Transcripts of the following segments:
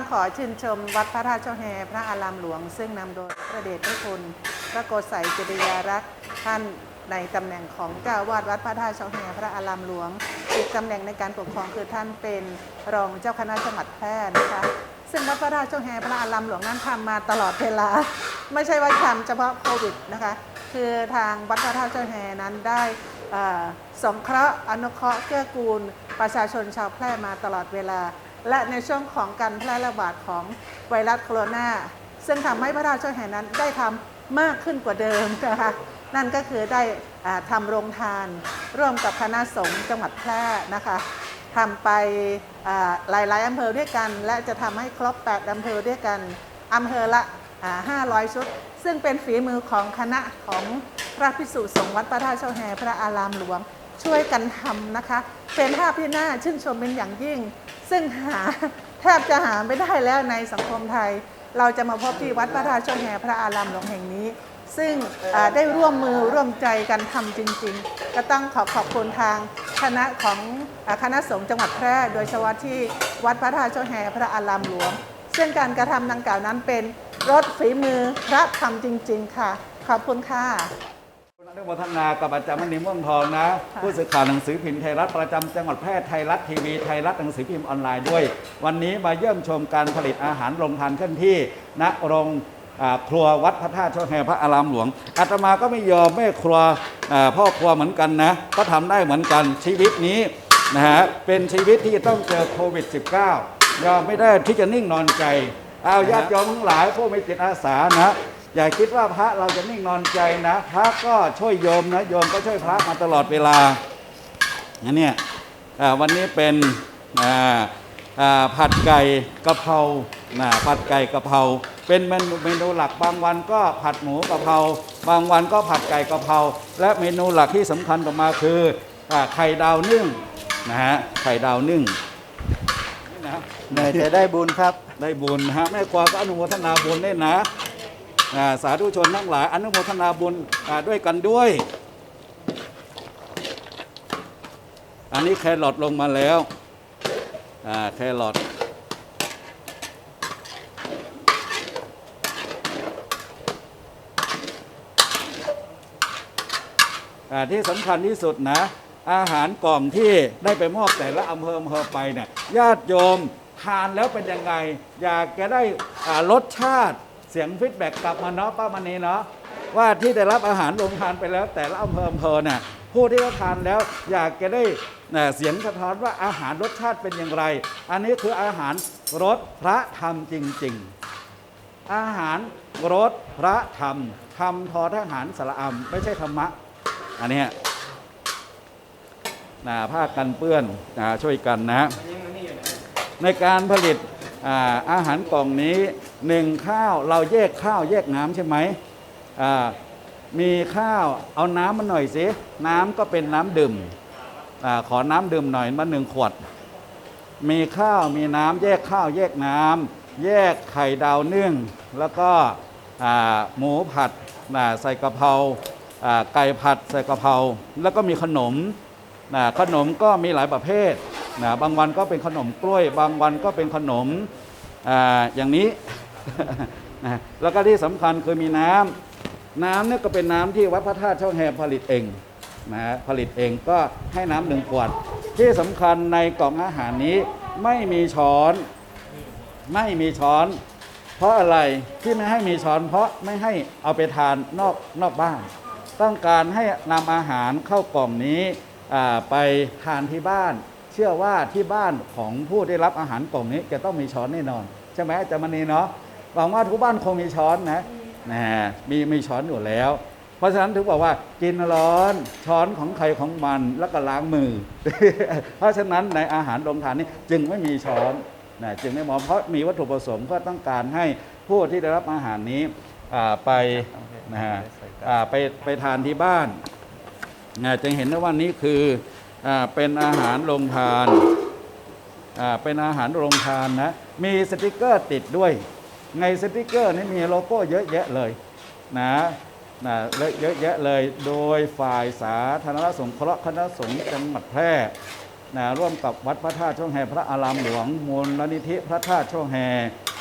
ต้องขอชื่นชมวัดพระธาตุเจ้าแฮพระอารามหลวง ซึ่งนำโดยพระเดชพระคุณพระโกศัยจริยารักษ์ท่านในตำแหน่งของเจ้าวาดวัดพระธาตุเจ้าแฮพระอารามหลวง อีกตำแหน่งในการปกครองคือท่านเป็นรองเจ้าคณะจังหวัดแพร่นะคะ ซึ่งวัดพระธาตุเจ้าแฮพระอารามหลวงนั้นทำมาตลอดเวลา ไม่ใช่ว่าทำเฉพาะโควิดนะคะ คือทางวัดพระธาตุเจ้าแฮนั้นได้เอ่อสงเคราะห์อนุเคราะห์เกื้อกูล ประชาชนชาวแพร่มาตลอดเวลา และในช่วงของการแพร่ระบาดของไวรัสโคโรนาซึ่งทำให้พระธาตุเจ้าแฮนั้นได้ทำมากขึ้นกว่าเดิมนะคะนั่นก็คือได้อ่าทำโรงทาน ร่วมกับคณะสงฆ์จังหวัดแพร่นะคะทำไปหลายๆอำเภอด้วยกัน และจะทำให้ครบ 8อำเภอด้วยกันอำเภอละ 500 ชุด ซึ่งเป็นฝีมือของคณะของพระพิสุสงฆ์วัดพระธาตุเจ้าแฮพระอารามหลวง ช่วยกันทำนะคะ เป็นภาพที่น่าชื่นชมเป็นอย่างยิ่ง ซึ่งหาแทบจะหาไม่ได้แล้วในสังคมไทย เราจะมาพบที่วัดพระธาตุเจ้าแฮพระอารามหลวงแห่งนี้ ซึ่งได้ร่วมมือร่วมใจกันทำจริง ๆ ก็ต้องขอขอบคุณทางคณะของคณะสงฆ์จังหวัดแพร่ โดยเฉพาะที่วัดพระธาตุเจ้าแฮพระอารามหลวง ซึ่งการกระทำดังกล่าวนั้นเป็นรถฝีมือพระธรรมจริง ๆ ค่ะ ขอบคุณค่ะ อนุโมทนากับอาจารย์มณีม่วงทองนะค่ะผู้สื่อข่าวหนังสือพิมพ์ไทยรัฐประจำจังหวัดแพร่ไทยรัฐทีวีไทยรัฐหนังสือพิมพ์ออนไลน์ด้วย วันนี้มาเยี่ยมชมการผลิตอาหารโรงทานเคลื่อนที่ณโรงอ่าครัววัดพระธาตุช่อแฮพระอารามหลวงอาตมาก็ไม่ยอมแม่ครัวอ่าพ่อครัวเหมือนกันนะ ก็ทำได้เหมือนกันชีวิตนี้นะฮะเป็นชีวิตที่ต้องเจอโควิด -19 ยอมไม่ได้ที่จะนิ่งนอนใจเอาญาติโยมทั้งหลายผู้มีจิตอาสานะ อย่าคิดว่าพระเราจะนิ่งนอนใจนะ พระก็ช่วยโยมนะโยมก็ช่วยพระมาตลอดเวลาอันเนี้ยอ่าวันนี้เป็นอ่าอ่าผัดไก่กะเพรานะผัดไก่กะเพราเป็นเมนูเมนูหลักบางวันก็ผัดหมูกะเพราบางวันก็ผัดไก่กะเพราและเมนูหลักที่สำคัญต่อมาคืออาไข่ดาวนึ่งนะฮะไข่ดาวนึ่งนี่นะเหนื่อยแต่ได้บุญครับได้บุญนะฮะแม่ครัวก็อนุโมทนาบุญด้วยนะอ่า สาธุชนทั้งหลายอนุโมทนาบุญด้วยกันด้วย อันนี้แครอทลงมาแล้วแครอทอ่าที่สำคัญที่สุดนะ อาหารกล่องที่ได้ไปมอบแต่ละอำเภออำเภอไปเนี่ยญาติโยมทานแล้วเป็นยังไง อยากจะได้รสชาติ เสียงฟีดแบ็กกลับมาเนาะป้ามณีเนาะว่าที่ได้รับอาหารลงทานไปแล้ว แต่ละอำเภออำเภอเนี่ยผู้ที่เขาทานแล้วอยากจะได้เอ่อเสียงสะท้อนว่าอาหารรสชาติเป็นอย่างไร อันนี้คืออาหารรสพระธรรมจริง ๆ อาหารรสพระธรรมธรรมทอทหารสระอำไม่ใช่ธรรมะ อันนี้นะผ้ากันเปื้อนนะช่วยกันนะในการผลิต อาหารกล่องนี้หนึ่งข้าวเราแยกข้าวแยกน้ำใช่ไหมมีข้าวเอาน้ำมาหน่อยสิน้ำก็เป็นน้ำดื่มอขอน้ำดื่มหน่อยมาหนึ่งขวด มีข้าวมีน้ำแยกข้าวแยกน้ำแยกไข่ดาวนึ่ง แล้วก็หมูผัดใส่กะเพราไก่ผัดใส่กะเพราแล้วก็มีขนมขนมก็มีหลายประเภท นะบางวันก็เป็นขนมกล้วย บางวันก็เป็นขนมออย่างนี้นะแล้วก็ที่สำคัญคือมีน้ำน้ำเนี่ยก็เป็นน้ำที่วัดพระธาตุช่องแฮผลิตเองนะฮะผลิตเองก็ให้น้ำหนึ่งขวด ที่สำคัญในกล่องอาหารนี้ไม่มีช้อนไม่มีช้อน เพราะอะไรที่ไม่ให้มีช้อน เพราะไม่ให้เอาไปทานนอกนอกบ้าน ต้องการให้นำอาหารเข้ากล่องนี้ไปทานที่บ้าน เชื่อว่าที่บ้านของผู้ได้รับอาหารกล่องนี้จะต้องมีช้อนแน่นอน ใช่ไหมอาจารย์มณีเนาะหวังว่าทุกบ้านคงมีช้อนนะนะมีมีช้อนอยู่แล้ว เพราะฉะนั้นถึงบอกว่ากินร้อนช้อนของใครของมันแล้วก็ล้างมือ เพราะฉะนั้นในอาหารโรงทานนี้จึงไม่มีช้อนนะจึงไม่เหมอเพราะมีวัตถุประสงค์เพื่อต้องการให้ผู้ที่ได้รับอาหารนี้ไปนะฮะไปไปทานที่บ้านนะจึงเห็นได้ว่านี่คือ เป็นอาหารโรงทานเป็นอาหารโรงทานนะ มีสติกเกอร์ติดด้วย ในสติกเกอร์นี่มีโลโก้เยอะแยะเลยนะนะเยอะแยะเลย โดยฝ่ายสาธารณสงเคราะห์คณะสงฆ์จังหวัดแพร่นะร่วมกับวัดพระธาตุช่องแฮพระอารามหลวงมูลนิธิพระธาตุช่องแฮ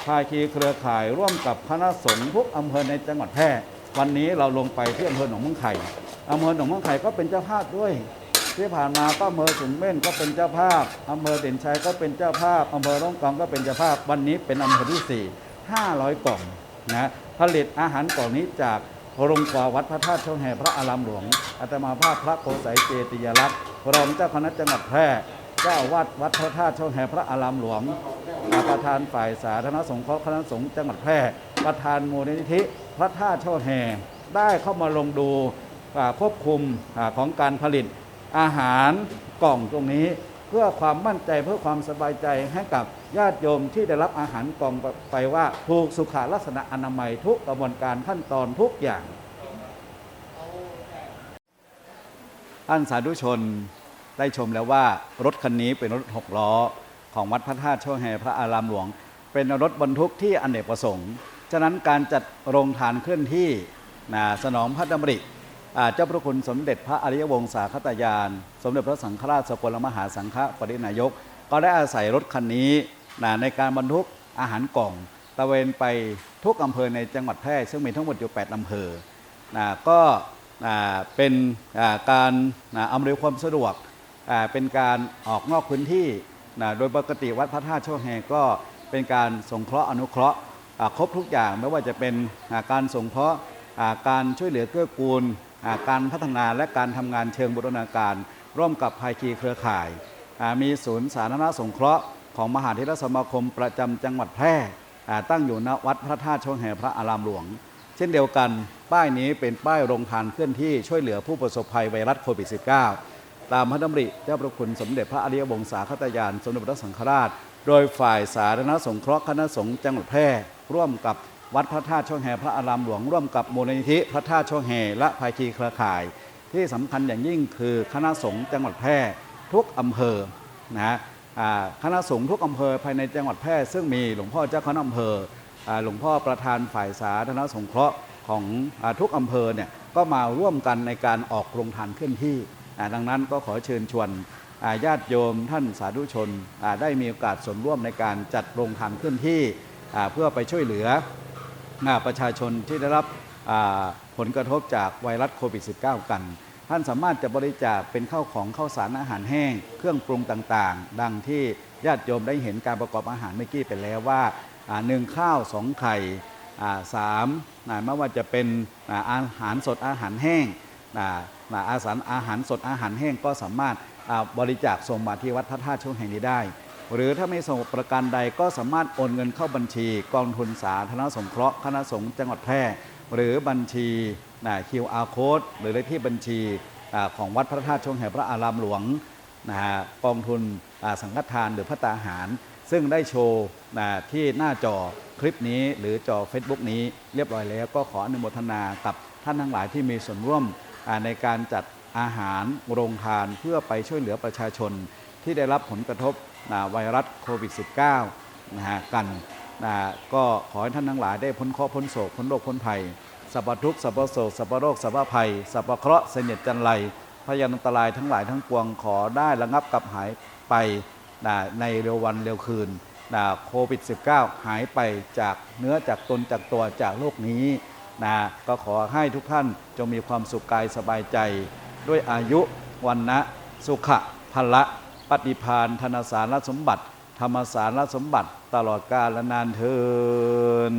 ภาคีเครือข่ายร่วมกับคณะสงฆ์ทุกอำเภอในจังหวัดแพร่ วันนี้เราลงไปที่อำเภอหนองมังไข่อำเภอหนองมังไข่ก็เป็นเจ้าภาพด้วย ที่ผ่านมาก็อำเภอสุนเม่นก็เป็นเจ้าภาพอำเภอเด่นชัยก็เป็นเจ้าภาพอำเภอร่องกองก็เป็นเจ้าภาพ วันนี้เป็นอำเภอที่ 4 500 กล่องนะผลิตอาหารกล่องนี้จากโรงกว่าวัดพระธาตุช่องแห่พระอารามหลวงอาตมาภาพพระโกสัยเจติยรักษ์รองเจ้าคณะจังหวัดแพร่เจ้าวาดวัดพระธาตุช่องแห่พระอารามหลวงประธานฝ่ายสาธารณสงเคราะห์คณะสงฆ์จังหวัดแพร่ ประธานมูลนิธิพระธาตุช่อแห่ได้เข้ามาลงดูควบคุมของการผลิต อาหารกล่องตรงนี้ เพื่อความมั่นใจเพื่อความสบายใจให้กับญาติโยมที่ได้รับอาหารกล่องไปว่าถูกสุขลักษณะอนามัยทุกกระบวนการขั้นตอนทุกอย่างท่านสาธุชนได้ชมแล้วว่ารถคันนี้เป็นรถหกล้อ ของวัดพระธาตุช่อแห่พระอารามหลวง เป็นรถบรรทุกที่อเนกประสงค์ ฉะนั้นการจัดโรงทานเคลื่อนที่สนองพระดำริ เจ้าพระคุณสมเด็จพระอริยวงศาคตยาน สมเด็จพระสังฆราชสกลมหาสังฆปรินายก ก็ได้อาศัยรถคันนี้นะในการบรรทุกอาหารกล่องตะเวนไปทุกอำเภอในจังหวัดแพร่ซึ่งมีทั้งหมดอยู่ 8อำเภอนะก็เป็นาการอำนวยความสะดวกเป็นการออกนอกพื้นที่นะโดยปกติวัดพระธาตุช่อแฮก็เป็นการสงเคราะห์อนุเคราะห์ครบทุกอย่างไม่ว่าจะเป็นาการสงเคราะห์การช่วยเหลือเกื้อกูล การพัฒนาและการทำงานเชิงบูรณาการ ร่วมกับภาคีเครือข่าย มีศูนย์สาธารณสงเคราะห์ของมหาเทรสมาคมประจำจังหวัดแพร่ตั้งอยู่ณวัดพระธาตุช่องแฮพระอารามหลวง เช่นเดียวกัน ป้ายนี้เป็นป้ายโรงทานเคลื่อนที่ช่วยเหลือผู้ประสบภัยไวรัสโควิด -19 ตามพระดำริเจ้าพระคุณสมเด็จพระอริยวงศาคตยานสมเด็จพระสังฆราช โดยฝ่ายสาธารณสงเคราะห์คณะสงฆ์จังหวัดแพร่ร่วมกับ วัดพระธาตุช่องแฮพระอารามหลวงร่วมกับมูลนิธิพระธาตุช่องแฮและภายคีเครือข่าย ที่สำคัญอย่างยิ่งคือคณะสงฆ์จังหวัดแพร่ทุกอำเภอนะฮะคณะสงฆ์ทุกอำเภอภายในจังหวัดแพร่ซึ่งมีหลวงพ่อเจ้าคณะอำเภอหลวงพ่อประธานฝ่ายสาธารณสงเคราะห์ของอทุกอำเภอเนี่ยก็มาร่วมกันในการออกโรงทานเคลื่อนที่ ดังนั้นก็ขอเชิญชวนญาติโยมท่านสาธุชนได้มีโอกาสส่วนร่วมในการจัดโรงทานเคลื่อนที่เพื่อไปช่วยเหลือ ประชาชนที่ได้รับผลกระทบจากไวรัสโควิด -19 กัน ท่านสามารถจะบริจาคเป็นข้าวของข้าวสารอาหารแห้ง เครื่องปรุงต่างๆ ดังที่ญาติโยมได้เห็นการประกอบอาหารเมื่อกี้ไปแล้วว่าหนึ่งข้าวสองไข่สามไม่ว่าจะเป็นอาหารสดอาหารแห้งอาอ่าอาสารอาหารสดอาหารแห้งก็สามารถบริจาคส่งมาที่วัดพระธาตุช่วงแห่งนี้ได้ หรือถ้าไม่ส่งประการใดก็สามารถโอนเงินเข้าบัญชี กองทุนสาธารณสงเคราะห์คณะสงฆ์จังหวัดแพร่ หรือบัญชีนะ QR code หรือเลขที่บัญชีอของวัดพระธาตุชงแห่งพระอารามหลวงนะฮะกองทุนสังฆทานหรือพระตาหาร ซึ่งได้โชว์นะที่หน้าจอคลิปนี้หรือจอ Facebook นี้เรียบร้อยแล้ว ก็ขออนุโมทนากับท่านทั้งหลายที่มีส่วนร่วมในการจัดอาหารโรงทานเพื่อไปช่วยเหลือประชาชนที่ได้รับผลกระทบ นะไวรัสโควิด -19 นะฮะกันนะก็ขอให้ท่านทั้งหลายได้พ้นเคราะห์พ้นโศกพ้นโรคพ้นภัยสัพพทุกสัพพโศกสัพพโรคสัพพภัยสัพพเคราะห์เสนียดจันไรพยันอันตรายทั้งหลายทั้งปวงขอได้ระงับกับหายไปนะในเร็ววันเร็วคืนนะโควิด -19 หายไปจากเนื้อจากตนจากตัวจากโลกนี้นะก็ขอให้ทุกท่านจงมีความสุขกายสบายใจ ด้วยอายุวันนะสุขะพละ ปฏิพานธนสารสมบัติ ธรรมสารสมบัติตลอดกาลนานเทิน